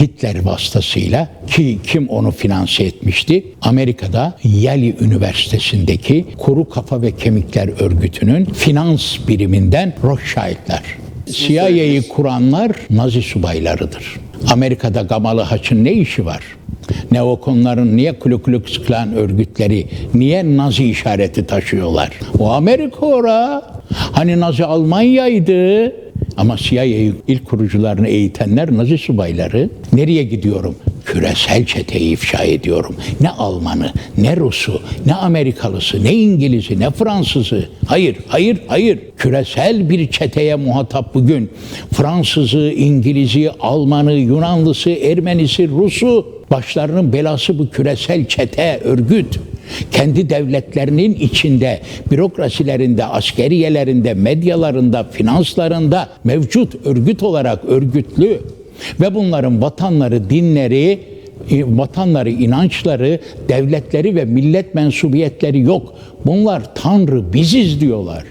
Hitler vasıtasıyla ki kim onu finanse etmişti? Amerika'da Yale Üniversitesi'ndeki Kuru Kafa ve Kemikler Örgütü'nün finans biriminden Rothschild'ler. CIA'yı kuranlar Nazi subaylarıdır. Amerika'da Gamalı Haç'ın ne işi var? Neokonların niye Ku Klux Klan örgütleri niye Nazi işareti taşıyorlar? O Amerika ora. Hani Nazi Almanya'ydı. Ama CIA'yı ilk kurucularını eğitenler Nazi subayları. Nereye gidiyorum? Küresel çeteyi ifşa ediyorum. Ne Almanı, ne Rusu, ne Amerikalısı, ne İngiliz'i, ne Fransızı. Hayır, hayır, hayır. Küresel bir çeteye muhatap bugün. Fransızı, İngiliz'i, Almanı, Yunanlısı, Ermenisi, Rusu. Başlarının belası bu küresel çete, örgüt kendi devletlerinin içinde, bürokrasilerinde, askeriyelerinde, medyalarında, finanslarında mevcut örgüt olarak örgütlü ve bunların vatanları, dinleri, e, vatanları, inançları, devletleri ve millet mensubiyetleri yok. Bunlar Tanrı biziz diyorlar.